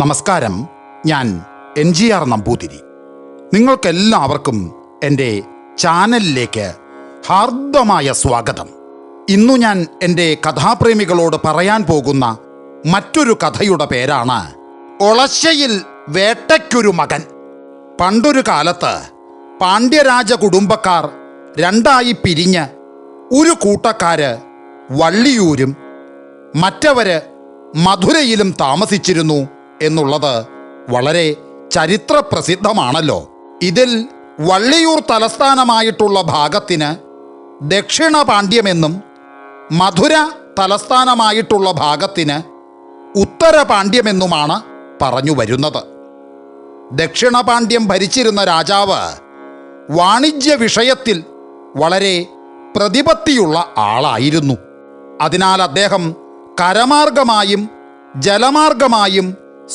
നമസ്കാരം. ഞാൻ N G R Namboothiri. നിങ്ങൾക്കെല്ലാവർക്കും എന്റെ ചാനലിലേക്ക് ഹാർദമായ സ്വാഗതം. ഇന്നു ഞാൻ എന്റെ കഥാപ്രേമികളോട് പറയാൻ പോകുന്ന മറ്റൊരു കഥയുടെ പേരാണ് ഒളശയിൽ വേട്ടയ്ക്കൊരു മകൻ. പണ്ടൊരു കാലത്ത് പാണ്ഡ്യരാജ കുടുംബക്കാർ രണ്ടായി പിരിഞ്ഞ് ഒരു കൂട്ടക്കാര് വള്ളിയൂരും മറ്റവര് മധുരയിലും താമസിച്ചിരുന്നു. എന്നുള്ളത് വളരെ ചരിത്രപ്രസിദ്ധമാണല്ലോ. ഇതിൽ വള്ളിയൂർ തലസ്ഥാനമായിട്ടുള്ള ഭാഗത്തിന് ദക്ഷിണ പാണ്ഡ്യമെന്നും മധുര തലസ്ഥാനമായിട്ടുള്ള ഭാഗത്തിന് ഉത്തര പാണ്ഡ്യമെന്നുമാണ് പറഞ്ഞു വരുന്നത്. ദക്ഷിണ പാണ്ഡ്യം ഭരിച്ചിരുന്ന രാജാവ് വാണിജ്യ വിഷയത്തിൽ വളരെ പ്രതിപത്തിയുള്ള ആളായിരുന്നു. അതിനാൽ അദ്ദേഹം കരമാർഗമായും ജലമാർഗമായും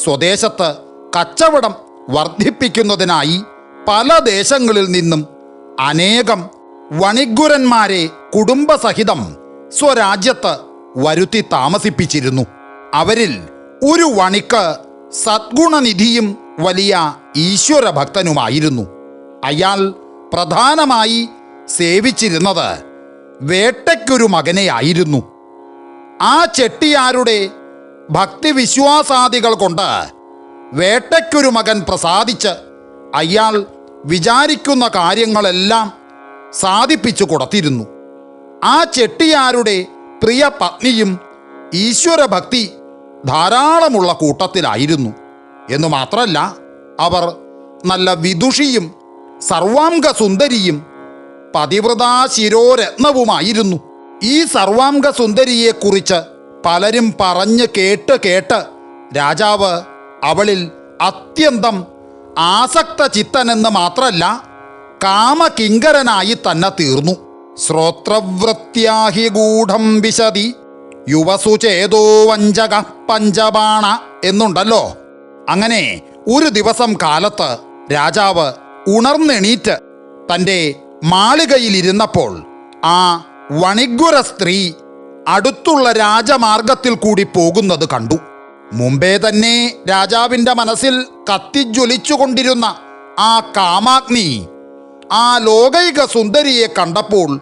സ്വദേശത്ത് കച്ചവടം വർദ്ധിപ്പിക്കുന്നതിനായി പല ദേശങ്ങളിൽ നിന്നും അനേകം വണിഗുരന്മാരെ കുടുംബസഹിതം സ്വരാജ്യത്ത് വരുത്തി താമസിപ്പിച്ചിരുന്നു. അവരിൽ ഒരു വണിക്ക് സദ്ഗുണനിധിയും വലിയ ഈശ്വര ഭക്തനുമായിരുന്നു അയാൾ പ്രധാനമായി സേവിച്ചിരുന്നത് വേട്ടയ്ക്കൊരു മകനെയായിരുന്നു. ആ ചെട്ടിയാരുടെ ഭക്തിവിശ്വാസാദികൾ കൊണ്ട് വേട്ടയ്ക്കൊരു മകൻ പ്രസാദിച്ച് അയാൾ വിചാരിക്കുന്ന കാര്യങ്ങളെല്ലാം സാധിപ്പിച്ചു കൊടുത്തിരുന്നു. ആ ചെട്ടിയാരുടെ പ്രിയ പത്നിയും ഈശ്വരഭക്തി ധാരാളമുള്ള കൂട്ടത്തിലായിരുന്നു. എന്നു മാത്രമല്ല അവർ നല്ല വിദുഷിയും സർവാംഗ സുന്ദരിയും പതിവ്രതാ ശിരോരത്നവുമായിരുന്നു ഈ സർവാംഗ സുന്ദരിയെക്കുറിച്ച് പലരും പറഞ്ഞ് കേട്ട് കേട്ട് രാജാവ് അവളിൽ അത്യന്തം ആസക്ത ചിത്തനെന്ന് മാത്രമല്ല കാമകിങ്കരനായി തന്നെ തീർന്നു. ശ്രോത്രവൃത്യാഹി ഗൂഢം വിശതി യുവസു ചേതോ വഞ്ചക പഞ്ചബാണ എന്നുണ്ടല്ലോ. അങ്ങനെ ഒരു ദിവസം കാലത്ത് രാജാവ് ഉണർന്നെണീറ്റ് തന്റെ മാളികയിലിരുന്നപ്പോൾ ആ വണിഗുര സ്ത്രീ അടുത്തുള്ള രാജമാർഗത്തിൽ കൂടി പോകുന്നത് കണ്ടു. മുമ്പേ തന്നെ രാജാവിന്റെ മനസ്സിൽ കത്തിജ്വലിച്ചുകൊണ്ടിരുന്ന ആ കാമാഗ്നി ആ ലോകൈക സുന്ദരിയെ കണ്ടപ്പോൾ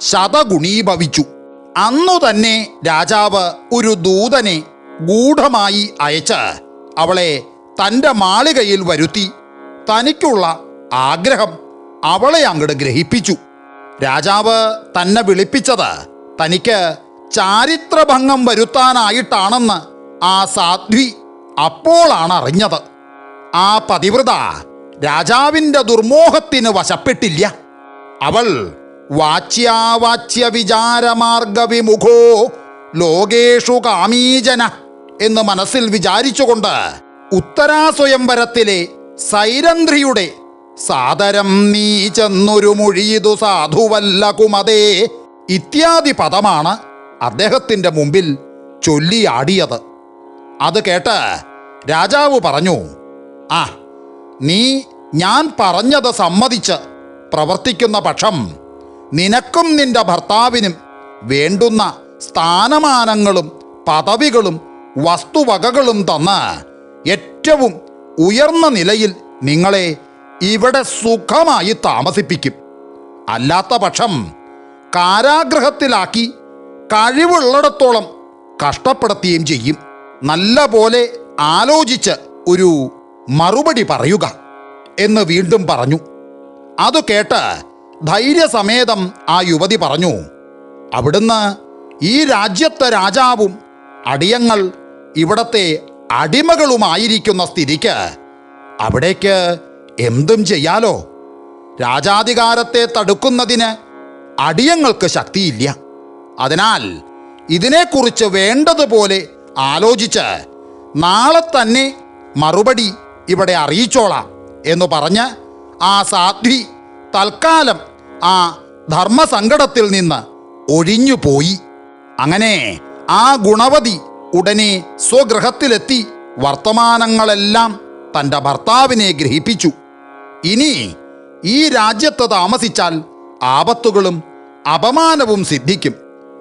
ശതഗുണീഭവിച്ചു. അന്നു തന്നെ രാജാവ് ഒരു ദൂതനെ ഗൂഢമായി അയച്ച് അവളെ തന്റെ മാളികയിൽ വരുത്തി തനിക്കുള്ള ആഗ്രഹം അവളെ അങ്ങോട്ട് ഗ്രഹിപ്പിച്ചു. രാജാവ് തന്നെ വിളിപ്പിച്ചത് തനിക്ക് ചാരിത്രഭംഗം വരുത്താനായിട്ടാണെന്ന് ആ സാധ്വി അപ്പോളാണ് അറിഞ്ഞത്. ആ പതിവ്രത രാജാവിന്റെ ദുർമോഹത്തിന് വശപ്പെട്ടില്ല. അവൾ വാച്യാവാച്യ വിചാരമാർഗ വിമുഖോ ലോകേഷു കാമീജന എന്ന് മനസ്സിൽ വിചാരിച്ചുകൊണ്ട് ഉത്തരാസ്വയംവരത്തിലെ സൈരന്ധ്രിയുടെ സാദരം നീ ചെന്നൊരു മൊഴിയതു സാധുവല്ല കുമതേ ഇത്യാദി പദമാണ് അദ്ദേഹത്തിന്റെ മുമ്പിൽ ചൊല്ലിയാടിയത്. അത് കേട്ട് രാജാവ് പറഞ്ഞു ആ നീ ഞാൻ പറഞ്ഞത് സമ്മതിച്ച് പ്രവർത്തിക്കുന്ന പക്ഷം നിനക്കും നിന്റെ ഭർത്താവിനും വേണ്ടുന്ന സ്ഥാനമാനങ്ങളും പദവികളും വസ്തുവകകളും തന്ന് ഏറ്റവും ഉയർന്ന നിലയിൽ നിങ്ങളെ ഇവിടെ സുഖമായി താമസിപ്പിക്കും. അല്ലാത്ത പക്ഷം കാരാഗ്രഹത്തിലാക്കി കഴിവുള്ളിടത്തോളം കഷ്ടപ്പെടുത്തുകയും ചെയ്യും. നല്ല പോലെ ആലോചിച്ച് ഒരു മറുപടി പറയുക എന്ന് വീണ്ടും പറഞ്ഞു. അത് കേട്ട് ധൈര്യസമേതം ആ യുവതി പറഞ്ഞു അവിടുന്ന് ഈ രാജ്യത്തെ രാജാവും അടിയങ്ങൾ ഇവിടത്തെ അടിമകളുമായിരിക്കുന്ന സ്ഥിതിക്ക് അവിടേക്ക് എന്തും ചെയ്യാലോ? രാജാധികാരത്തെ തടുക്കുന്നതിന് അടിയങ്ങൾക്ക് ശക്തിയില്ല. അതിനാൽ ഇതിനെക്കുറിച്ച് വേണ്ടതുപോലെ ആലോചിച്ച് നാളെ തന്നെ മറുപടി ഇവിടെ അറിയിച്ചോളാം എന്ന് പറഞ്ഞ് ആ സാധ്വി തൽക്കാലം ആ ധർമ്മസങ്കടത്തിൽ നിന്ന് ഒഴിഞ്ഞു പോയി അങ്ങനെ ആ ഗുണവതി ഉടനെ സ്വഗൃഹത്തിലെത്തി വർത്തമാനങ്ങളെല്ലാം തന്റെ ഭർത്താവിനെ ഗ്രഹിപ്പിച്ചു. ഇനി ഈ രാജ്യത്ത് താമസിച്ചാൽ ആപത്തുകളും അപമാനവും സിദ്ധിക്കും.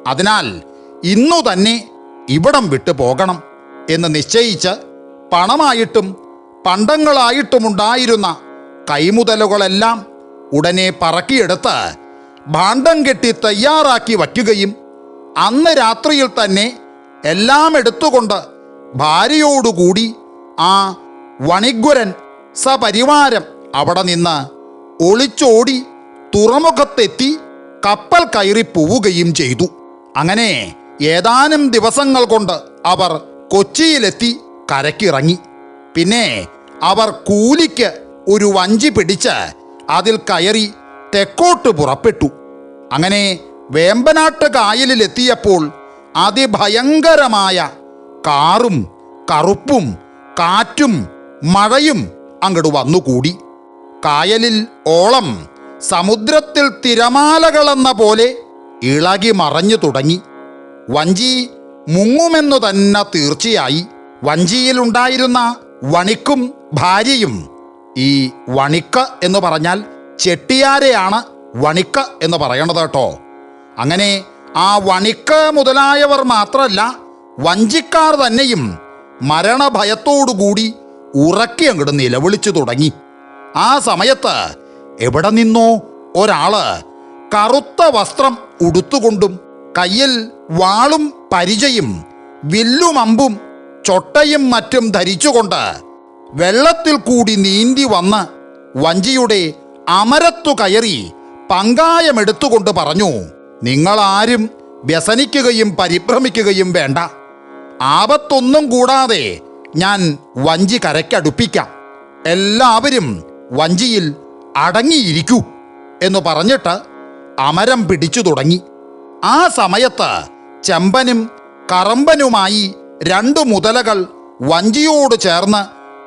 അതിനാൽ ഇന്നു തന്നെ ഇവിടം വിട്ടു പോകണം എന്ന് നിശ്ചയിച്ച് പണമായിട്ടും പണ്ടങ്ങളായിട്ടുമുണ്ടായിരുന്ന കൈമുതലുകളെല്ലാം ഉടനെ പറക്കിയെടുത്ത് ഭാണ്ഡം കെട്ടി തയ്യാറാക്കി വയ്ക്കുകയും അന്ന് രാത്രിയിൽ തന്നെ എല്ലാം എടുത്തുകൊണ്ട് ഭാര്യയോടുകൂടി ആ വണിഗ്വരൻ സപരിവാരം അവിടെ നിന്ന് ഒളിച്ചോടി തുറമുഖത്തെത്തി കപ്പൽ കയറി പോവുകയും ചെയ്തു. അങ്ങനെ ഏതാനും ദിവസങ്ങൾ കൊണ്ട് അവർ കൊച്ചിയിലെത്തി കരക്കിറങ്ങി പിന്നെ അവർ കൂലിക്ക് ഒരു വഞ്ചി പിടിച്ച് അതിൽ കയറി തെക്കോട്ട് പുറപ്പെട്ടു. അങ്ങനെ വേമ്പനാട്ട് കായലിലെത്തിയപ്പോൾ അതിഭയങ്കരമായ കാറും കറുപ്പും കാറ്റും മഴയും അങ്ങോട്ട് വന്നുകൂടി. കായലിൽ ഓളം സമുദ്രത്തിൽ തിരമാലകളെന്ന പോലെ ഇളകി മറഞ്ഞു തുടങ്ങി. വഞ്ചി മുങ്ങുമെന്നു തന്നെ തീർച്ചയായി. വഞ്ചിയിലുണ്ടായിരുന്ന വണിക്കും ഭാര്യയും ഈ വണിക്ക എന്ന് പറഞ്ഞാൽ ചെട്ടിയാരെയാണ് വണിക്ക എന്ന് പറയണത് കേട്ടോ. അങ്ങനെ ആ വണിക്ക മുതലായവർ മാത്രമല്ല വഞ്ചിക്കാർ തന്നെയും മരണഭയത്തോടുകൂടി ഉറക്കി അങ്ങോട്ട് നിലവിളിച്ചു തുടങ്ങി. ആ സമയത്ത് എവിടെ നിന്നോ ഒരാൾ കറുത്ത വസ്ത്രം ഉടുത്തുകൊണ്ടും കയ്യിൽ വാളും പരിചയും വില്ലുമമ്പും ചൊട്ടയും മറ്റും ധരിച്ചുകൊണ്ട് വെള്ളത്തിൽ കൂടി നീന്തി വന്ന് വഞ്ചിയുടെ അമരത്തു കയറി പങ്കായമെടുത്തുകൊണ്ട് പറഞ്ഞു നിങ്ങളാരും വ്യസനിക്കുകയും പരിഭ്രമിക്കുകയും വേണ്ട. ആപത്തൊന്നും കൂടാതെ ഞാൻ വഞ്ചി കരയ്ക്കടുപ്പിക്കാം. എല്ലാവരും വഞ്ചിയിൽ അടങ്ങിയിരിക്കൂ എന്ന് പറഞ്ഞിട്ട് അമരം പിടിച്ചു തുടങ്ങി. ആ സമയത്ത് ചെമ്പനും കറമ്പനുമായി രണ്ടു മുതലകൾ വഞ്ചിയോട് ചേർന്ന്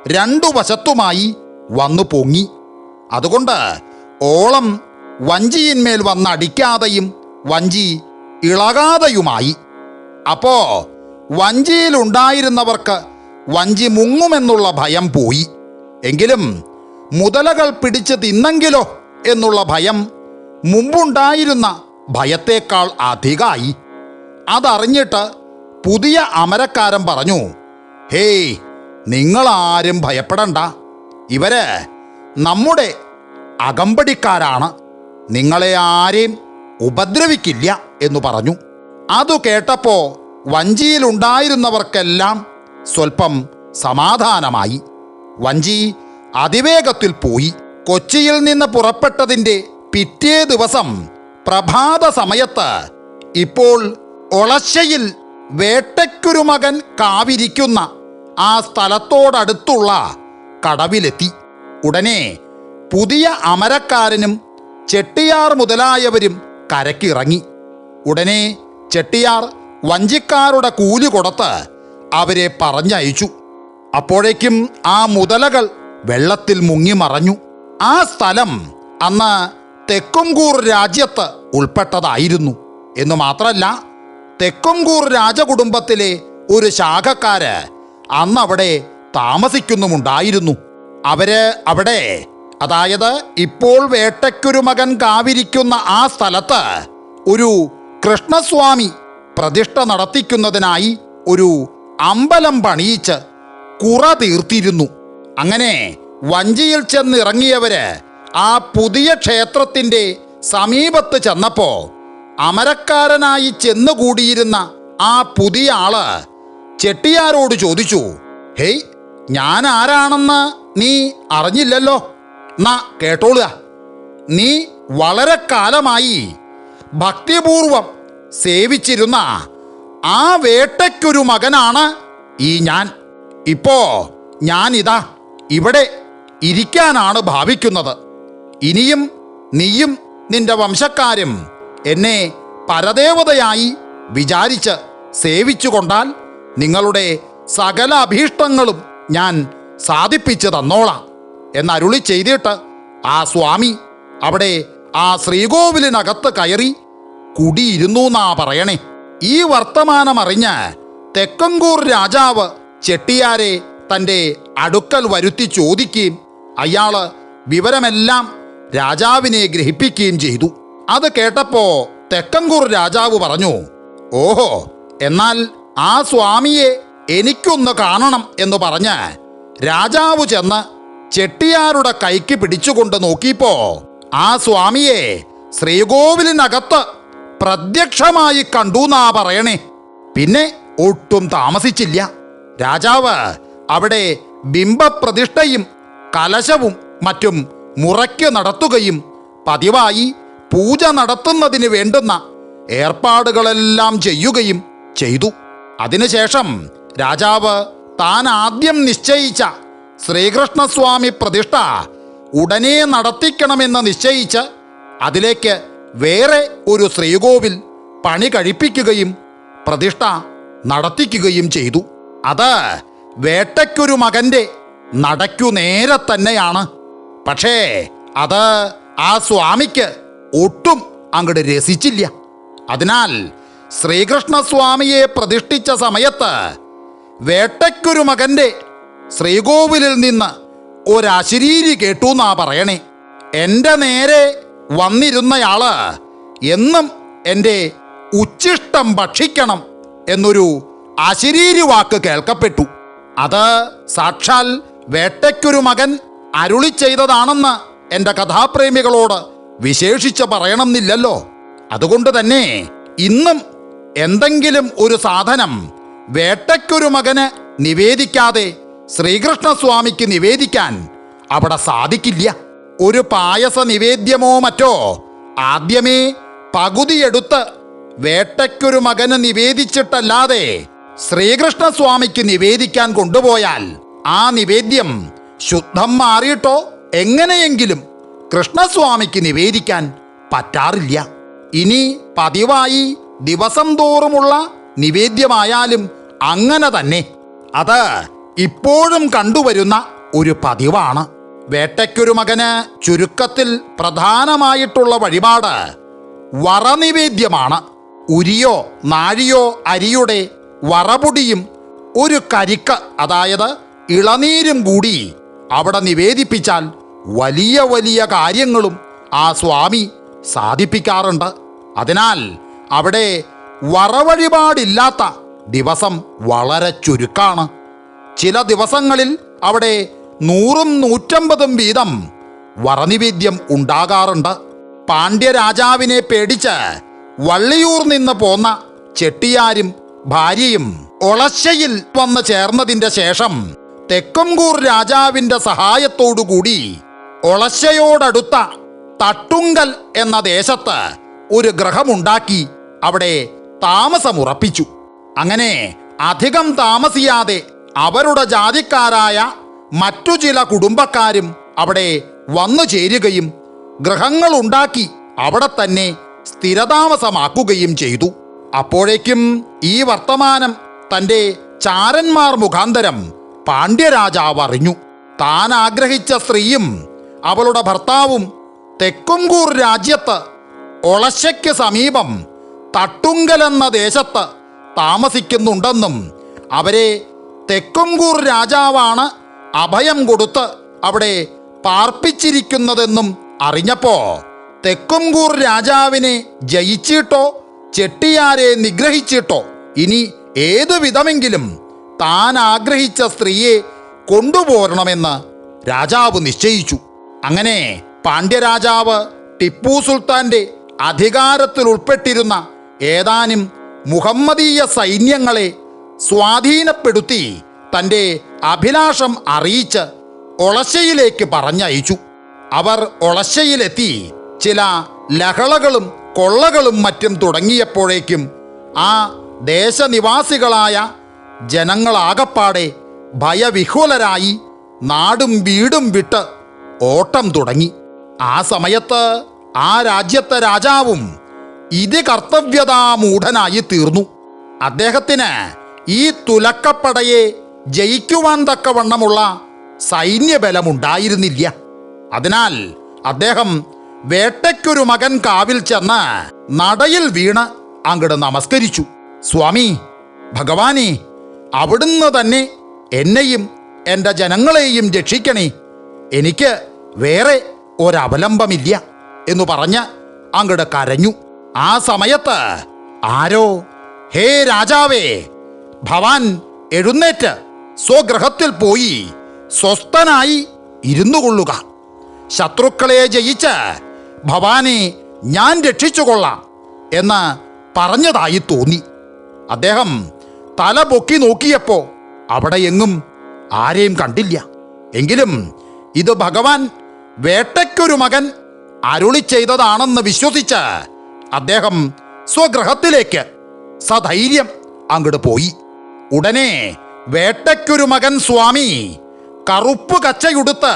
രണ്ടു വശത്തുമായി വന്നു പൊങ്ങി. അതുകൊണ്ട് ഓളം വഞ്ചിയിന്മേൽ വന്നടിക്കാതെയും വഞ്ചി ഇളകാതെയുമായി. അപ്പോ വഞ്ചിയിലുണ്ടായിരുന്നവർക്ക് വഞ്ചി മുങ്ങുമെന്നുള്ള ഭയം പോയി. എങ്കിലും മുതലകൾ പിടിച്ച് തിന്നെങ്കിലോ എന്നുള്ള ഭയം മുമ്പുണ്ടായിരുന്ന ഭയത്തേക്കാൾ അധികമായി. അതറിഞ്ഞിട്ട് പുതിയ അമരക്കാരൻ പറഞ്ഞു ഹേയ് നിങ്ങളാരും ഭയപ്പെടണ്ട. ഇവർ നമ്മുടെ അകമ്പടിക്കാരാണ്. നിങ്ങളെ ആരെയും ഉപദ്രവിക്കില്ല എന്ന് പറഞ്ഞു. അതു കേട്ടപ്പോ വഞ്ചിയിലുണ്ടായിരുന്നവർക്കെല്ലാം സ്വൽപ്പം സമാധാനമായി. വഞ്ചി അതിവേഗത്തിൽ പോയി. കൊച്ചിയിൽ നിന്ന് പുറപ്പെട്ടതിന്റെ പിറ്റേ ദിവസം പ്രഭാത സമയത്ത് ഇപ്പോൾ ഒളശ്ശയിൽ വേട്ടയ്ക്കൊരു മകൻ കാവിരിക്കുന്ന ആ സ്ഥലത്തോടടുത്തുള്ള കടവിലെത്തി. ഉടനെ പുതിയ അമരക്കാരനും ചെട്ടിയാർ മുതലായവരും കരക്കിറങ്ങി ഉടനെ ചെട്ടിയാർ വഞ്ചിക്കാരുടെ കൂലി കൊടുത്ത് അവരെ പറഞ്ഞയച്ചു. അപ്പോഴേക്കും ആ മുതലകൾ വെള്ളത്തിൽ മുങ്ങി മറഞ്ഞു. ആ സ്ഥലം അന്ന് തെക്കുംകൂർ രാജ്യത്ത് ഉൾപ്പെട്ടതായിരുന്നു. എന്നു മാത്രമല്ല തെക്കുംകൂർ രാജകുടുംബത്തിലെ ഒരു ശാഖക്കാര് അന്നവിടെ താമസിക്കുന്നുമുണ്ടായിരുന്നു. അവർ അവിടെ അതായത് ഇപ്പോൾ വേട്ടയ്ക്കൊരു മകൻ കാവിരിക്കുന്ന ആ സ്ഥലത്ത് ഒരു കൃഷ്ണസ്വാമി പ്രതിഷ്ഠ നടത്തിക്കുന്നതിനായി ഒരു അമ്പലം പണിയിച്ച് കുറ തീർത്തിരുന്നു. അങ്ങനെ വഞ്ചിയിൽ ചെന്നിറങ്ങിയവര് ആ പുതിയ ക്ഷേത്രത്തിന്റെ സമീപത്ത് ചെന്നപ്പോൾ അമരക്കാരനായി ചെന്നുകൂടിയിരുന്ന ആ പുതിയ ആൾ ചെട്ടിയാരോട് ചോദിച്ചു ഹേയ് ഞാൻ ആരാണെന്ന് നീ അറിഞ്ഞില്ലല്ലോ? നാ കേട്ടോളുക. നീ വളരെ കാലമായി ഭക്തിപൂർവം സേവിച്ചിരുന്ന ആ വേട്ടയ്ക്കൊരു മകനാണ് ഈ ഞാൻ. ഇപ്പോ ഞാനിതാ ഇവിടെ ഇരിക്കാനാണ് ഭാവിക്കുന്നത്. ഇനിയും നീയും നിന്റെ വംശക്കാരും എന്നെ പരദേവതയായി വിചാരിച്ച് സേവിച്ചു കൊണ്ടാൽ നിങ്ങളുടെ സകല അഭീഷ്ടങ്ങളും ഞാൻ സാധിപ്പിച്ചു തന്നോളാം എന്നരുളി ചെയ്തിട്ട് ആ സ്വാമി അവിടെ ആ ശ്രീകോവിലിനകത്ത് കയറി കുടിയിരുന്നു എന്നാ പറയണേ. ഈ വർത്തമാനം അറിഞ്ഞ് തെക്കങ്കൂർ രാജാവ് ചെട്ടിയാരെ തന്റെ അടുക്കൽ വരുത്തി ചോദിക്കുകയും അയാൾ വിവരമെല്ലാം രാജാവിനെ ഗ്രഹിപ്പിക്കുകയും ചെയ്തു. അത് കേട്ടപ്പോ തെക്കങ്കൂർ രാജാവ് പറഞ്ഞു ഓഹോ എന്നാൽ ആ സ്വാമിയെ എനിക്കൊന്ന് കാണണം എന്ന് പറഞ്ഞ് രാജാവ് ചെന്ന് ചെട്ടിയാരുടെ കൈക്ക് പിടിച്ചുകൊണ്ട് നോക്കിയപ്പോ ആ സ്വാമിയെ ശ്രീകോവിലിനകത്ത് പ്രത്യക്ഷമായി കണ്ടു എന്നാ പറയണേ. പിന്നെ ഒട്ടും താമസിച്ചില്ല. രാജാവ് അവിടെ ബിംബപ്രതിഷ്ഠയും കലശവും മറ്റും മുറയ്ക്ക് നടത്തുകയും പതിവായി പൂജ നടത്തുന്നതിന് വേണ്ടുന്ന ഏർപ്പാടുകളെല്ലാം ചെയ്യുകയും ചെയ്തു. അതിനുശേഷം രാജാവ് താൻ ആദ്യം നിശ്ചയിച്ച ശ്രീകൃഷ്ണസ്വാമി പ്രതിഷ്ഠ ഉടനെ നടത്തിക്കണമെന്ന് നിശ്ചയിച്ച് അതിലേക്ക് വേറെ ഒരു ശ്രീകോവിൽ പണി കഴിപ്പിക്കുകയും പ്രതിഷ്ഠ നടത്തിക്കുകയും ചെയ്തു. അത് വേട്ടയ്ക്കൊരു മകന്റെ നടയ്ക്കു നേരെ തന്നെയാണ് പക്ഷേ അത് ആ സ്വാമിക്ക് ഒട്ടും അങ്ങോട്ട് രസിച്ചില്ല. അതിനാൽ ശ്രീകൃഷ്ണസ്വാമിയെ പ്രതിഷ്ഠിച്ച സമയത്ത് വേട്ടയ്ക്കൊരു മകന്റെ ശ്രീകോവിലിൽ നിന്ന് ഒരശരീരി കേട്ടു എന്നാ പറയണേ. എന്റെ നേരെ വന്നിരുന്നയാൾ എന്നും എന്റെ ഉച്ചിഷ്ടം ഭക്ഷിക്കണം എന്നൊരു അശരീരി വാക്ക് കേൾക്കപ്പെട്ടു. അത് സാക്ഷാൽ വേട്ടയ്ക്കൊരു മകൻ അരുളി ചെയ്തതാണെന്ന് എന്റെ കഥാപ്രേമികളോട് വിശേഷിച്ച് പറയണമെന്നില്ലല്ലോ. അതുകൊണ്ട് തന്നെ ഇന്നും എന്തെങ്കിലും ഒരു സാധനം വേട്ടയ്ക്കൊരു മകന് നിവേദിക്കാതെ ശ്രീകൃഷ്ണസ്വാമിക്ക് നിവേദിക്കാൻ അവിടെ സാധിക്കില്ല. ഒരു പായസ നിവേദ്യമോ മറ്റോ ആദ്യമേ പകുതിയെടുത്ത് വേട്ടയ്ക്കൊരു മകന് നിവേദിച്ചിട്ടല്ലാതെ ശ്രീകൃഷ്ണസ്വാമിക്ക് നിവേദിക്കാൻ കൊണ്ടുപോയാൽ ആ നിവേദ്യം ശുദ്ധം മാറിയിട്ടോ? എങ്ങനെയെങ്കിലും കൃഷ്ണസ്വാമിക്ക് നിവേദിക്കാൻ പറ്റാറില്ല. ഇനി പതിവായി ദിവസം തോറുമുള്ള നിവേദ്യമായാലും അങ്ങനെ തന്നെ. അത് ഇപ്പോഴും കണ്ടുവരുന്ന ഒരു പതിവാണ്. വേട്ടയ്ക്കൊരു മകന് ചുരുക്കത്തിൽ പ്രധാനമായിട്ടുള്ള വഴിപാട് വറനിവേദ്യമാണ്. ഉരിയോ നാഴിയോ അരിയുടെ വറപൊടിയും ഒരു കരിക്ക് അതായത് ഇളനീരും കൂടി അവിടെ നിവേദിപ്പിച്ചാൽ വലിയ വലിയ കാര്യങ്ങളും ആ സ്വാമി സാധിപ്പിക്കാറുണ്ട്. അതിനാൽ അവിടെ വറവഴിപാടില്ലാത്ത ദിവസം വളരെ ചുരുക്കാണ്. ചില ദിവസങ്ങളിൽ അവിടെ നൂറും നൂറ്റമ്പതും വീതം വറനിവേദ്യം ഉണ്ടാകാറുണ്ട്. പാണ്ഡ്യരാജാവിനെ പേടിച്ച് വള്ളിയൂർ നിന്ന് പോന്ന ചെട്ടിയാരും ഭാര്യയും ഒളശ്ശയിൽ വന്ന് ചേർന്നതിന്റെ ശേഷം തെക്കുംകൂർ രാജാവിന്റെ സഹായത്തോടുകൂടി ഒളശയോടടുത്ത തട്ടുങ്കൽ എന്ന ദേശത്ത് ഒരു ഗ്രഹമുണ്ടാക്കി അവിടെ താമസമുറപ്പിച്ചു. അങ്ങനെ അധികം താമസിയാതെ അവരുടെ ജാതിക്കാരായ മറ്റു ചില കുടുംബക്കാരും അവിടെ വന്നു ചേരുകയും ഗ്രഹങ്ങളുണ്ടാക്കി അവിടെ തന്നെ സ്ഥിരതാമസമാക്കുകയും ചെയ്തു. അപ്പോഴേക്കും ഈ വർത്തമാനം തന്റെ ചാരന്മാർ മുഖാന്തരം പാണ്ഡ്യരാജാവ് അറിഞ്ഞു താൻ ആഗ്രഹിച്ച സ്ത്രീയും അവളുടെ ഭർത്താവും തെക്കുംകൂർ രാജ്യത്ത് ഒളശയ്ക്ക് സമീപം തട്ടുങ്കലെന്ന ദേശത്ത് താമസിക്കുന്നുണ്ടെന്നും അവരെ തെക്കുംകൂർ രാജാവാണ് അഭയം കൊടുത്ത് അവിടെ പാർപ്പിച്ചിരിക്കുന്നതെന്നും അറിഞ്ഞപ്പോ തെക്കുംകൂർ രാജാവിനെ ജയിച്ചിട്ടോ ചെട്ടിയാരെ നിഗ്രഹിച്ചിട്ടോ ഇനി ഏതു വിധമെങ്കിലും താൻ ആഗ്രഹിച്ച സ്ത്രീയെ കൊണ്ടുപോരണമെന്ന് രാജാവ് നിശ്ചയിച്ചു. അങ്ങനെ പാണ്ഡ്യരാജാവ് ടിപ്പു സുൽത്താന്റെ അധികാരത്തിൽ ഉൾപ്പെട്ടിരുന്ന ഏതാനും മുഹമ്മദീയ സൈന്യങ്ങളെ സ്വാധീനപ്പെടുത്തി തന്റെ അഭിലാഷം അറിയിച്ച് ഒളശയിലേക്ക് പറഞ്ഞയച്ചു. അവർ ഒളശയിലെത്തി ചില ലഹളകളും കൊള്ളകളും മറ്റും തുടങ്ങിയപ്പോഴേക്കും ആ ദേശനിവാസികളായ ജനങ്ങളാകപ്പാടെ ഭയവിഹ്വലരായി നാടും വീടും വിട്ട് ഓട്ടം തുടങ്ങി. ആ സമയത്ത് ആ രാജ്യത്തെ രാജാവും ഇത് കർത്തവ്യതാമൂഢനായി തീർന്നു. അദ്ദേഹത്തിന് ഈ തുലക്കപ്പടയെ ജയിക്കുവാൻ തക്കവണ്ണമുള്ള സൈന്യബലമുണ്ടായിരുന്നില്ല. അതിനാൽ അദ്ദേഹം വേട്ടയ്ക്കൊരു മകൻ കാവിൽ ചെന്ന് നടയിൽ വീണ് അങ്ങട് നമസ്കരിച്ചു. സ്വാമി ഭഗവാനെ അവിടുന്ന് തന്നെ എന്നെയും എന്റെ ജനങ്ങളെയും രക്ഷിക്കണേ. എനിക്ക് വേറെ ഒരവലംബമില്ല എന്നു പറഞ്ഞ് അങ്ങട് കരഞ്ഞു. ആ സമയത്ത് ആരോ ഹേ രാജാവേ ഭവാൻ എഴുന്നേറ്റ് സ്വഗ്രഹത്തിൽ പോയി സ്വസ്ഥനായി ഇരുന്നു കൊള്ളുക. ശത്രുക്കളെ ജയിച്ച് ഭവാനെ ഞാൻ രക്ഷിച്ചുകൊള്ളാം എന്ന് പറഞ്ഞതായി തോന്നി. അദ്ദേഹം തല പൊക്കി നോക്കിയപ്പോ അവിടെ എങ്ങും ആരെയും കണ്ടില്ല. എങ്കിലും ഇത് ഭഗവാൻ വേട്ടയ്ക്കൊരു മകൻ അരുളി ചെയ്തതാണെന്ന് വിശ്വസിച്ച് അദ്ദേഹം സ്വഗ്രഹത്തിലേക്ക് സധൈര്യം അങ്ങോട്ട് പോയി. ഉടനെ വേട്ടയ്ക്കൊരു മകൻ സ്വാമി കറുപ്പ് കച്ചയുടുത്ത്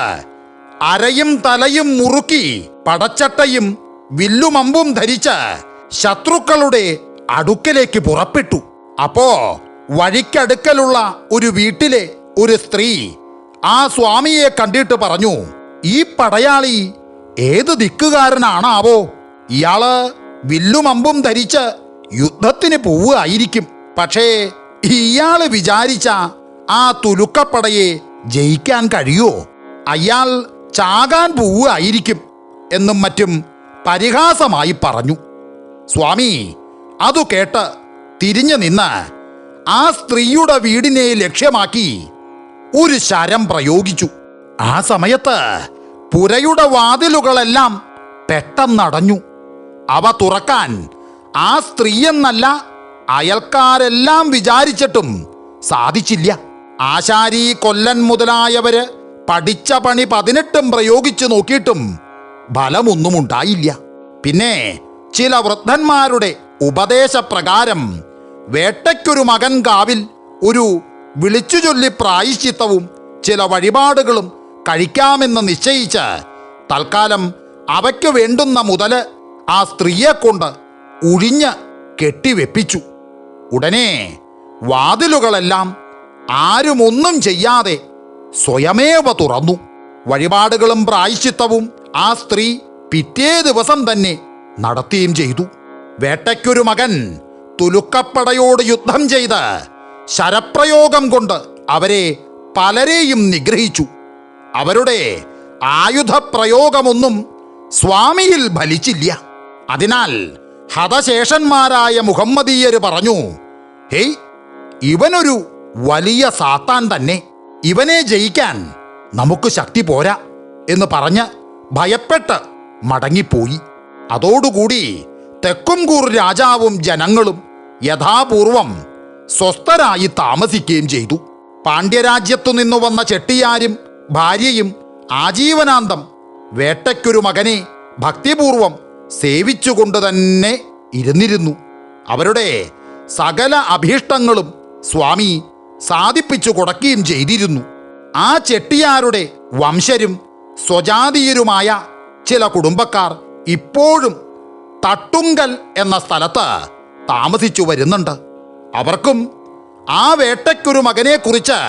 അരയും തലയും മുറുക്കി പടച്ചട്ടയും വില്ലുമമ്പും ധരിച്ച് ശത്രുക്കളുടെ അടുക്കലേക്ക് പുറപ്പെട്ടു. അപ്പോ വഴിക്കടുക്കലുള്ള ഒരു വീട്ടിലെ ഒരു സ്ത്രീ ആ സ്വാമിയെ കണ്ടിട്ട് പറഞ്ഞു ഈ പടയാളി ഏത് ദിക്കുകാരനാണാവോ? ഇയാൾ വില്ലുമമ്പും ധരിച്ച് യുദ്ധത്തിന് പോവുകയായിരിക്കും. പക്ഷേ ഇയാൾ വിചാരിച്ച ആ തുലുക്കപ്പടയെ ജയിക്കാൻ കഴിയുമോ? അയാൾ ചാകാൻ പോവുകയായിരിക്കും എന്നും മറ്റും പരിഹാസമായി പറഞ്ഞു. സ്വാമി അതു കേട്ട് തിരിഞ്ഞു നിന്ന് ആ സ്ത്രീയുടെ വീടിനെ ലക്ഷ്യമാക്കി ഒരു ശരം പ്രയോഗിച്ചു. ആ സമയത്ത് പുരയുടെ വാതിലുകളെല്ലാം പെട്ടെന്നടഞ്ഞു. അവ തുറക്കാൻ ആ സ്ത്രീയെന്നല്ല അയൽക്കാരെല്ലാം വിചാരിച്ചിട്ടും സാധിച്ചില്ല. ആശാരി കൊല്ലൻ മുതലായവര് പഠിച്ച പണി പതിനെട്ടും പ്രയോഗിച്ചു നോക്കിയിട്ടും ഫലമൊന്നും ഉണ്ടായില്ല പിന്നെ ചില വൃദ്ധന്മാരുടെ ഉപദേശപ്രകാരം വേട്ടയ്ക്കൊരു മകൻ കാവിൽ ഒരു വിളിച്ചു ചൊല്ലി പ്രായശ്ചിത്തവും ചില വഴിപാടുകളും കഴിക്കാമെന്ന് നിശ്ചയിച്ച് തൽക്കാലം അവയ്ക്ക് വേണ്ടുന്ന മുതൽ ആ സ്ത്രീയെ കൊണ്ട് ഉഴിഞ്ഞ് കെട്ടിവെപ്പിച്ചു. ഉടനെ വാതിലുകളെല്ലാം ആരുമൊന്നും ചെയ്യാതെ സ്വയമേവ തുറന്നു. വഴിപാടുകളും പ്രായശ്ചിത്തവും ആ സ്ത്രീ പിറ്റേ ദിവസം തന്നെ നടത്തുകയും ചെയ്തു. വേട്ടയ്ക്കൊരു മകൻ തുലുക്കപ്പടയോട് യുദ്ധം ചെയ്ത് ശരപ്രയോഗം കൊണ്ട് അവരെ പലരെയും നിഗ്രഹിച്ചു. അവരുടെ ആയുധപ്രയോഗമൊന്നും സ്വാമിയിൽ ഫലിച്ചില്ല. അതിനാൽ ഹതശേഷന്മാരായ മുഹമ്മദീയര് പറഞ്ഞു ഹേയ് ഇവനൊരു വലിയ സാത്താൻ തന്നെ. ഇവനെ ജയിക്കാൻ നമുക്ക് ശക്തി പോരാ എന്ന് പറഞ്ഞ് ഭയപ്പെട്ട് മടങ്ങിപ്പോയി. അതോടുകൂടി തെക്കുംകൂർ രാജാവും ജനങ്ങളും യഥാപൂർവം സ്വസ്ഥരായി താമസിക്കുകയും ചെയ്തു. പാണ്ഡ്യരാജ്യത്തു നിന്നു വന്ന ചെട്ടിയാരും ഭാര്യയും ആജീവനാന്തം വേട്ടയ്ക്കൊരു മകനെ ഭക്തിപൂർവം സേവിച്ചുകൊണ്ട് തന്നെ ഇരുന്നിരുന്നു. അവരുടെ സകല അഭീഷ്ടങ്ങളും സ്വാമി സാധിപ്പിച്ചു കൊടുക്കുകയും ചെയ്തിരുന്നു. ആ ചെട്ടിയാരുടെ വംശരും സ്വജാതീയരുമായ ചില കുടുംബക്കാർ ഇപ്പോഴും തട്ടുങ്കൽ എന്ന സ്ഥലത്ത് താമസിച്ചു വരുന്നുണ്ട്. അവർക്കും ആ വേട്ടയ്ക്കൊരു മകനെക്കുറിച്ച്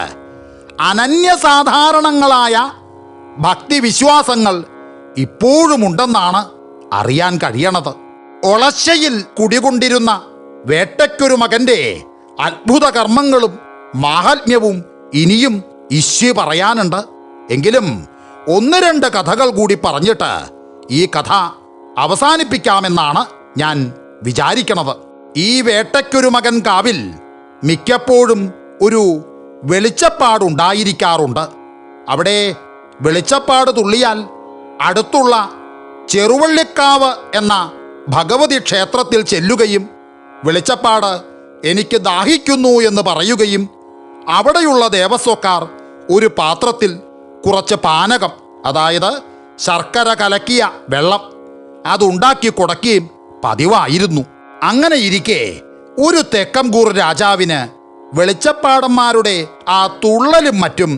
അനന്യസാധാരണങ്ങളായ ഭക്തിവിശ്വാസങ്ങൾ ഇപ്പോഴുമുണ്ടെന്നാണ് അറിയാൻ കഴിയണത്. ഒളശയിൽ കുടികൊണ്ടിരുന്ന വേട്ടയ്ക്കൊരു മകന്റെ അത്ഭുത കർമ്മങ്ങളും മാഹാത്മ്യവും ഇനിയും ഇശ്വി പറയാനുണ്ട്. എങ്കിലും ഒന്ന് രണ്ട് കഥകൾ കൂടി പറഞ്ഞിട്ട് ഈ കഥ അവസാനിപ്പിക്കാമെന്നാണ് ഞാൻ വിചാരിക്കണത്. ഈ വേട്ടയ്ക്കൊരു മകൻ കാവിൽ മിക്കപ്പോഴും ഒരു വെളിച്ചപ്പാടുണ്ടായിരിക്കാറുണ്ട്. അവിടെ വെളിച്ചപ്പാട് തുള്ളിയാൽ അടുത്തുള്ള ചെറുവള്ളിക്കാവ് എന്ന ഭഗവതി ക്ഷേത്രത്തിൽ ചെല്ലുകയും വെളിച്ചപ്പാട് എനിക്ക് ദാഹിക്കുന്നു എന്ന് പറയുകയും അവിടെയുള്ള ദേവസ്വക്കാർ ഒരു പാത്രത്തിൽ കുറച്ച് പാനകം അതായത് ശർക്കര കലക്കിയ വെള്ളം അതുണ്ടാക്കി കൊടുക്കുകയും പതിവായിരുന്നു. അങ്ങനെ ഇരിക്കെ ഒരു തെക്കംകൂർ രാജാവിന് വെളിച്ചപ്പാടന്മാരുടെ ആ തുള്ളലും മറ്റും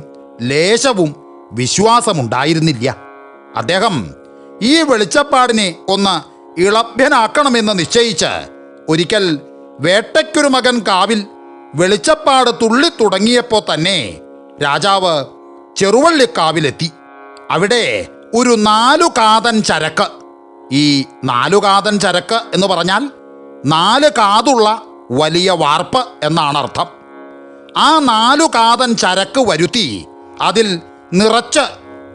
ലേശവും വിശ്വാസമുണ്ടായിരുന്നില്ല. അദ്ദേഹം ഈ വെളിച്ചപ്പാടിനെ ഒന്ന് ഇളഭ്യനാക്കണമെന്ന് നിശ്ചയിച്ച് ഒരിക്കൽ വേട്ടയ്ക്കൊരു മകൻ കാവിൽ വെളിച്ചപ്പാട് തുള്ളി തുടങ്ങിയപ്പോൾ തന്നെ രാജാവ് ചെറുവള്ളിക്കാവിലെത്തി. അവിടെ ഒരു നാലു കാതൻ ചരക്ക് ഈ നാലു കാതൻ ചരക്ക് എന്ന് പറഞ്ഞാൽ നാല് കാതുള്ള വലിയ വാർപ്പ് എന്നാണ് അർത്ഥം. ആ നാലു കാതൻ ചരക്ക് വരുത്തി അതിൽ നിറച്ച്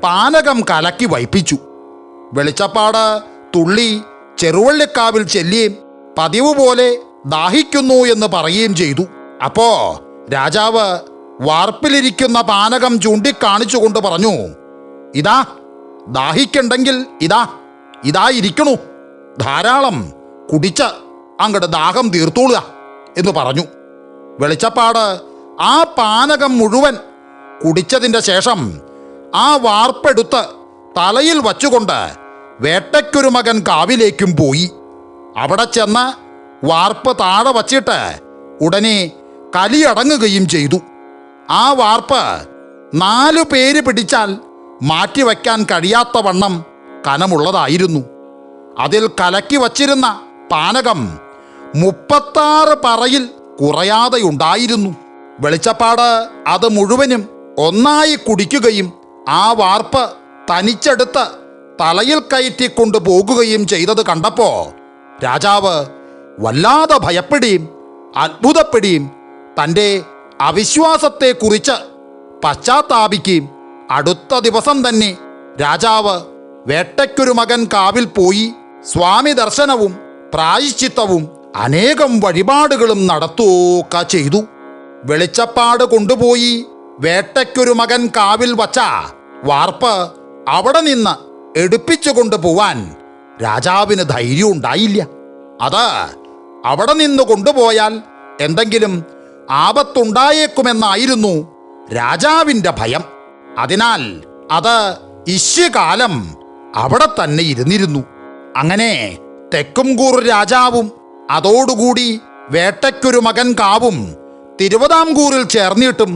പാനകം കലക്കി വയ്പ്പിച്ചു. വെളിച്ചപ്പാട് തുള്ളി ചെറുവള്ളിക്കാവിൽ ചെല്ലുകയും പതിവ് പോലെ ദാഹിക്കുന്നു എന്ന് പറയുകയും ചെയ്തു. അപ്പോ രാജാവ് വാർപ്പിലിരിക്കുന്ന പാനകം ചൂണ്ടിക്കാണിച്ചുകൊണ്ട് പറഞ്ഞു ഇതാ ദാഹിക്കണ്ടെങ്കിൽ ഇതാ. ഇതാ ഇരിക്കണു ധാരാളം കുടിച്ച അങ്ങടെ ദാഹം തീർത്തോളുക എന്ന് പറഞ്ഞു. വെളിച്ചപ്പാട് ആ പാനകം മുഴുവൻ കുടിച്ചതിന്റെ ശേഷം ആ വാർപ്പെടുത്ത് തലയിൽ വച്ചുകൊണ്ട് വേട്ടയ്ക്കൊരു മകൻ കാവിലേക്കും പോയി. അവിടെ ചെന്ന് വാർപ്പ് താഴെ വച്ചിട്ട് ഉടനെ കലിയടങ്ങുകയും ചെയ്തു. ആ വാർപ്പ് നാലു പേര് പിടിച്ചാൽ മാറ്റിവെക്കാൻ കഴിയാത്ത വണ്ണം കനമുള്ളതായിരുന്നു. അതിൽ കലക്കി വച്ചിരുന്ന പാനകം മുപ്പത്താറ് പറയിൽ കുറയാതെയുണ്ടായിരുന്നു. വെളിച്ചപ്പാട് അത് മുഴുവനും ഒന്നായി കുടിക്കുകയും ആ വാർപ്പ് തനിച്ചെടുത്ത് തലയിൽ കയറ്റിക്കൊണ്ട് പോകുകയും ചെയ്തത് കണ്ടപ്പോ രാജാവ് വല്ലാതെ ഭയപ്പെടുകയും അത്ഭുതപ്പെടുകയും തന്റെ അവിശ്വാസത്തെക്കുറിച്ച് പശ്ചാത്താപിക്കുകയും അടുത്ത ദിവസം തന്നെ രാജാവ് വേട്ടയ്ക്കൊരു മകൻ കാവിൽ പോയി സ്വാമി ദർശനവും പ്രായശ്ചിത്തവും അനേകം വഴിപാടുകളും നടത്തുക ചെയ്തു. വെളിച്ചപ്പാട് കൊണ്ടുപോയി വേട്ടയ്ക്കൊരു മകൻ കാവിൽ വച്ച വാർപ്പ് അവിടെ നിന്ന് എടുപ്പിച്ചു കൊണ്ടുപോവാൻ രാജാവിന് ധൈര്യം ഉണ്ടായില്ല. അത് അവിടെ നിന്ന് കൊണ്ടുപോയാൽ എന്തെങ്കിലും ആപത്തുണ്ടായേക്കുമെന്നായിരുന്നു രാജാവിന്റെ ഭയം. അതിനാൽ അത് ഇശ്യകാലം അവിടെ തന്നെ ഇരുന്നിരുന്നു. അങ്ങനെ തെക്കുംകൂർ രാജാവും അതോടുകൂടി വേട്ടയ്ക്കൊരു മകൻ കാവും തിരുവിതാംകൂറിൽ ചേർന്നിട്ടും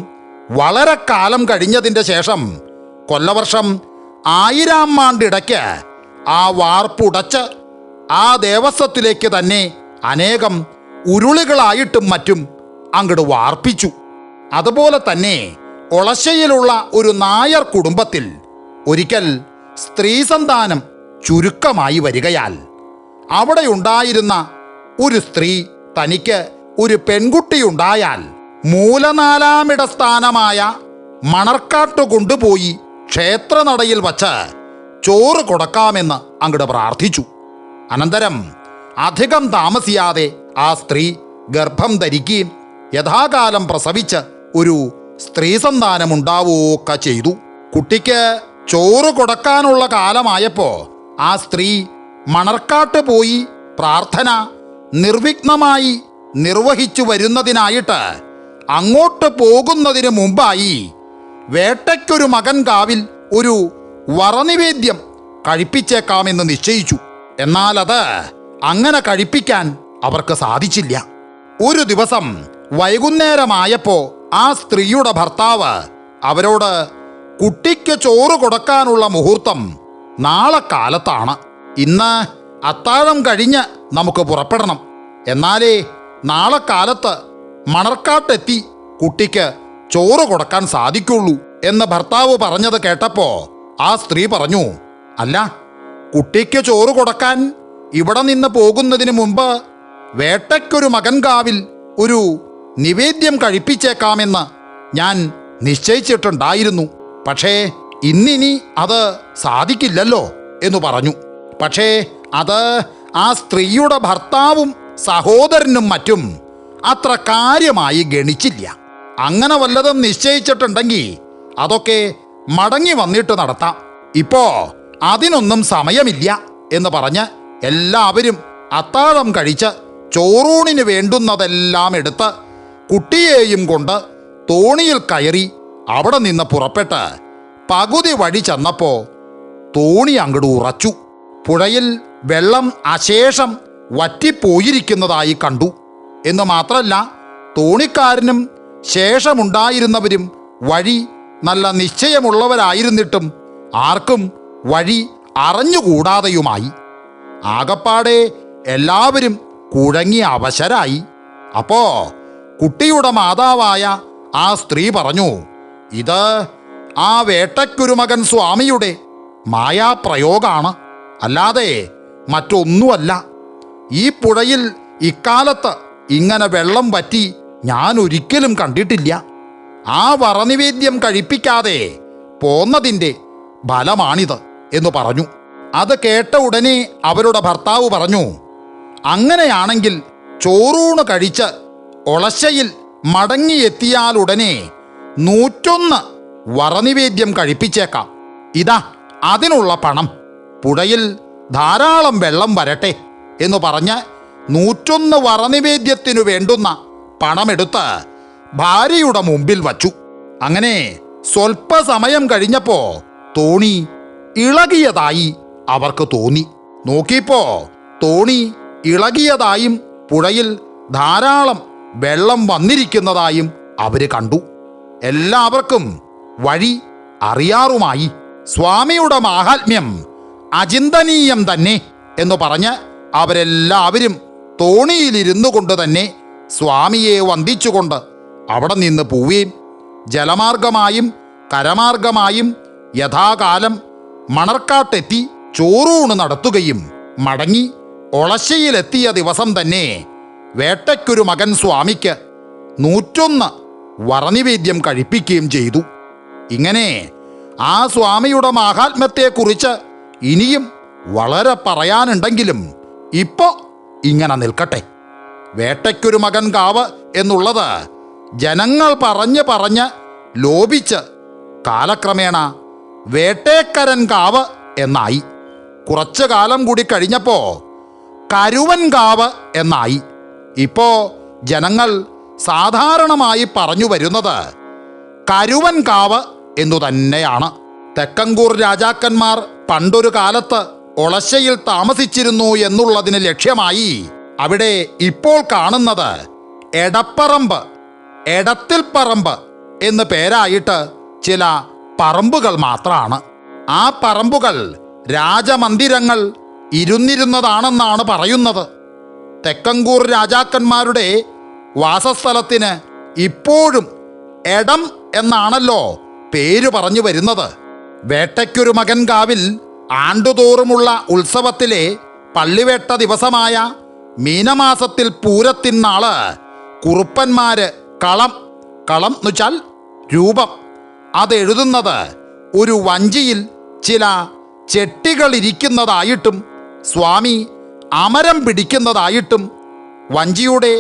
വളരെ കാലം കഴിഞ്ഞതിന്റെ ശേഷം കൊല്ലവർഷം ആയിരം ആണ്ടിടയ്ക്ക് ആ വാർപ്പുടച്ച് ആ ദേവസ്വത്തിലേക്ക് തന്നെ അനേകം ഉരുളികളായിട്ടും മറ്റും അങ്ങോട്ട് വാർപ്പിച്ചു. അതുപോലെ തന്നെ ഒളശയിലുള്ള ഒരു നായർ കുടുംബത്തിൽ ഒരിക്കൽ സ്ത്രീ സന്താനം ചുരുക്കമായി വരികയാൽ അവിടെ ഉണ്ടായിരുന്ന ഒരു സ്ത്രീ തനിക്ക് ഒരു പെൺകുട്ടിയുണ്ടായാൽ മൂലനാലാമിട സ്ഥാനമായ മണർക്കാട്ട് കൊണ്ടുപോയി ക്ഷേത്രനടയിൽ വച്ച് ചോറ് കൊടുക്കാമെന്ന് അങ്ങട് പ്രാർത്ഥിച്ചു. അനന്തരം അധികം താമസിയാതെ ആ സ്ത്രീ ഗർഭം ധരിക്കുകയും യഥാകാലം പ്രസവിച്ച് ഒരു സ്ത്രീ സന്താനമുണ്ടാവുകയൊക്കെ ചെയ്തു. കുട്ടിക്ക് ചോറ് കൊടുക്കാനുള്ള കാലമായപ്പോ ആ സ്ത്രീ മണർക്കാട്ട് പോയി പ്രാർത്ഥന നിർവിഘ്നമായി നിർവഹിച്ചു വരുന്നതിനായിട്ട് അങ്ങോട്ട് പോകുന്നതിന് മുമ്പായി വേട്ടയ്ക്കൊരു മകൻ കാവിൽ ഒരു വറനിവേദ്യം കഴിപ്പിച്ചേക്കാമെന്ന് നിശ്ചയിച്ചു. എന്നാൽ അത് അങ്ങനെ കഴിപ്പിക്കാൻ അവർക്ക് സാധിച്ചില്ല. ഒരു ദിവസം വൈകുന്നേരമായപ്പോ ആ സ്ത്രീയുടെ ഭർത്താവ് അവരോട് കുട്ടിക്ക് ചോറ് കൊടുക്കാനുള്ള മുഹൂർത്തം നാളെ കാലത്താണ്. ഇന്ന് അത്താഴം കഴിഞ്ഞ് നമുക്ക് പുറപ്പെടണം. എന്നാലേ നാളെ കാലത്ത് മണർക്കാട്ടെത്തി കുട്ടിക്ക് ചോറ് കൊടുക്കാൻ സാധിക്കുള്ളൂ എന്ന് ഭർത്താവ് പറഞ്ഞത് കേട്ടപ്പോ ആ സ്ത്രീ പറഞ്ഞു അല്ല കുട്ടിക്ക് ചോറ് കൊടുക്കാൻ ഇവിടെ നിന്ന് പോകുന്നതിന് മുമ്പ് വേട്ടയ്ക്കൊരു മകൻകാവിൽ ഒരു നിവേദ്യം കഴിപ്പിച്ചേക്കാമെന്ന് ഞാൻ നിശ്ചയിച്ചിട്ടുണ്ടായിരുന്നു. പക്ഷേ ഇന്നിനി അത് സാധിക്കില്ലല്ലോ എന്ന് പറഞ്ഞു. പക്ഷേ അത് ആ സ്ത്രീയുടെ ഭർത്താവും സഹോദരനും മറ്റും അത്ര കാര്യമായി ഗണിച്ചില്ല. അങ്ങനെ വല്ലതും നിശ്ചയിച്ചിട്ടുണ്ടെങ്കിൽ അതൊക്കെ മടങ്ങി വന്നിട്ട് നടത്താം. ഇപ്പോ അതിനൊന്നും സമയമില്ല എന്ന് പറഞ്ഞ് എല്ലാവരും അത്താഴം കഴിച്ച് ചോറൂണിന് വേണ്ടുന്നതെല്ലാം എടുത്ത് കുട്ടിയെയും കൊണ്ട് തോണിയിൽ കയറി അവിടെ നിന്ന് പുറപ്പെട്ട് പകുതി വഴി ചെന്നപ്പോ തോണി അങ്ങോട്ട് ഉറച്ചു. പുഴയിൽ വെള്ളം അശേഷം വറ്റിപ്പോയിരിക്കുന്നതായി കണ്ടു. എന്ന് മാത്രമല്ല തോണിക്കാരനും ശേഷമുണ്ടായിരുന്നവരും വഴി നല്ല നിശ്ചയമുള്ളവരായിരുന്നിട്ടും ആർക്കും വഴി അറിഞ്ഞുകൂടാതെയുമായി. ആകപ്പാടെ എല്ലാവരും കുഴങ്ങി അവശരായി. അപ്പോ കുട്ടിയുടെ മാതാവായ ആ സ്ത്രീ പറഞ്ഞു ഇത് ആ വേട്ടക്കുരുമകൻ സ്വാമിയുടെ മായാപ്രയോഗാണ്. അല്ലാതെ മറ്റൊന്നുമല്ല. ഈ പുഴയിൽ ഇക്കാലത്ത് ഇങ്ങനെ വെള്ളം പറ്റി ഞാൻ ഒരിക്കലും കണ്ടിട്ടില്ല. ആ വറനിവേദ്യം കഴിപ്പിക്കാതെ പോന്നതിന്റെ ഫലമാണിത് എന്ന് പറഞ്ഞു. അത് കേട്ട ഉടനെ അവരുടെ ഭർത്താവ് പറഞ്ഞു അങ്ങനെയാണെങ്കിൽ ചോറൂണ് കഴിച്ച് ഒളശയിൽ മടങ്ങിയെത്തിയാലുടനെ നൂറ്റൊന്ന് വറനിവേദ്യം കഴിപ്പിച്ചേക്കാം. ഇതാ അതിനുള്ള പണം. പുഴയിൽ ധാരാളം വെള്ളം വരട്ടെ എന്ന് പറഞ്ഞ് നൂറ്റൊന്ന് വറനിവേദ്യത്തിനു വേണ്ടുന്ന പണമെടുത്ത് ഭാര്യയുടെ മുമ്പിൽ വച്ചു. അങ്ങനെ സ്വൽപ്പസമയം കഴിഞ്ഞപ്പോ തോണി ഇളകിയതായി അവർക്ക് തോന്നി. നോക്കിയപ്പോ തോണി ഇളകിയതായും പുഴയിൽ ധാരാളം വെള്ളം വന്നിരിക്കുന്നതായും അവർ കണ്ടു. എല്ലാവർക്കും വഴി അറിയാറുമായി. സ്വാമിയുടെ മാഹാത്മ്യം അചിന്തനീയം തന്നെ എന്ന് പറഞ്ഞ് അവരെല്ലാവരും തോണിയിലിരുന്നു കൊണ്ട് തന്നെ സ്വാമിയെ വന്ദിച്ചുകൊണ്ട് അവിടെ നിന്ന് പോവുകയും ജലമാർഗമായും കരമാർഗമായും യഥാകാലം മണർക്കാട്ടെത്തി ചോറൂണ് നടത്തുകയും മടങ്ങി ഒളശയിലെത്തിയ ദിവസം തന്നെ വേട്ടയ്ക്കൊരു മകൻ സ്വാമിക്ക് നൂറ്റൊന്ന് വറനിവേദ്യം കഴിപ്പിക്കുകയും ചെയ്തു. ഇങ്ങനെ ആ സ്വാമിയുടെ മാഹാത്മ്യത്തെക്കുറിച്ച് ഇനിയും വളരെ പറയാനുണ്ടെങ്കിലും ഇപ്പോ ഇങ്ങനെ നിൽക്കട്ടെ. വേട്ടയ്ക്കൊരു മകൻ കാവ് എന്നുള്ളത് ജനങ്ങൾ പറഞ്ഞ് പറഞ്ഞ് ലോപിച്ച് കാലക്രമേണ വേട്ടേക്കരൻ കാവ് എന്നായി. കുറച്ചു കാലം കൂടി കഴിഞ്ഞപ്പോൾ കരുവൻ കാവ് എന്നായി. ഇപ്പോ ജനങ്ങൾ സാധാരണമായി പറഞ്ഞു വരുന്നത് കരുവൻകാവ് എന്നു തന്നെയാണ്. തെക്കങ്കൂർ രാജാക്കന്മാർ പണ്ടൊരു കാലത്ത് ഒളശയിൽ താമസിച്ചിരുന്നു എന്നുള്ളതിന് ലക്ഷ്യമായി അവിടെ ഇപ്പോൾ കാണുന്നത് എടപ്പറമ്പ് എടത്തിൽ പറമ്പ് എന്ന് പേരായിട്ട് ചില പറമ്പുകൾ മാത്രമാണ് ആ പറമ്പുകൾ രാജമന്ദിരങ്ങൾ ഇരുന്നിരുന്നതാണെന്നാണ് പറയുന്നത്. തെക്കങ്കൂർ രാജാക്കന്മാരുടെ വാസസ്ഥലത്തിന് ഇപ്പോഴും എടം എന്നാണല്ലോ പേര് പറഞ്ഞു വരുന്നത്. വേട്ടയ്ക്കൊരു മകൻ കാവിൽ ആണ്ടുതോറുമുള്ള ഉത്സവത്തിലെ പള്ളിവേട്ട ദിവസമായ മീനമാസത്തിൽ പൂരത്തിനാൾ കുറുപ്പന്മാര് കളം കളം എന്നുവെച്ചാൽ രൂപം. അതെഴുതുന്നത് ഒരു വഞ്ചിയിൽ ചില ചെട്ടികളിരിക്കുന്നതായിട്ടും സ്വാമി അമരം പിടിക്കുന്നതായിട്ടും വഞ്ചിയുടെ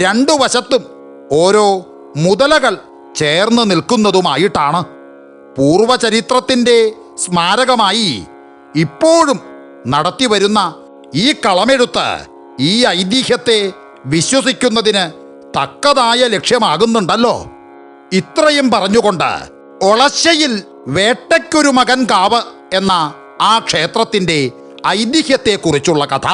രണ്ടു വശത്തും ഓരോ മുതലകൾ ചേർന്ന് നിൽക്കുന്നതുമായിട്ടാണ് പൂർവചരിത്രത്തിന്റെ സ്മാരകമായി ഇപ്പോഴും നടത്തിവരുന്ന ഈ കളമെഴുത്ത് ഈ ഐതിഹ്യത്തെ വിശ്വസിക്കുന്നതിന് തക്കതായ ലക്ഷ്യമാകുന്നുണ്ടല്ലോ. ഇത്രയും പറഞ്ഞുകൊണ്ട് ഒളശയിൽ വേട്ടയ്ക്കൊരു മകൻ കാവ് എന്ന ആ ക്ഷേത്രത്തിന്റെ ഐതിഹ്യത്തെക്കുറിച്ചുള്ള കഥ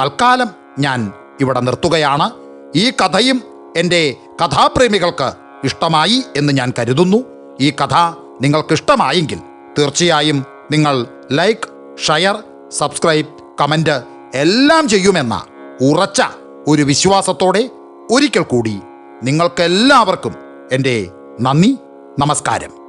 തൽക്കാലം ഞാൻ ഇവിടെ നിർത്തുകയാണ്. ഈ കഥയും എന്റെ കഥാപ്രേമികൾക്ക് ഇഷ്ടമായി എന്ന് ഞാൻ കരുതുന്നു. ഈ കഥ നിങ്ങൾക്കിഷ്ടമായെങ്കിൽ തീർച്ചയായും നിങ്ങൾ ലൈക്ക് ഷെയർ സബ്സ്ക്രൈബ് കമന്റ് എല്ലാം ചെയ്യുമെന്ന ഉറച്ച ഒരു വിശ്വാസത്തോടെ ഒരിക്കൽ കൂടി നിങ്ങൾക്കെല്ലാവർക്കും എന്റെ നന്ദി നമസ്കാരം.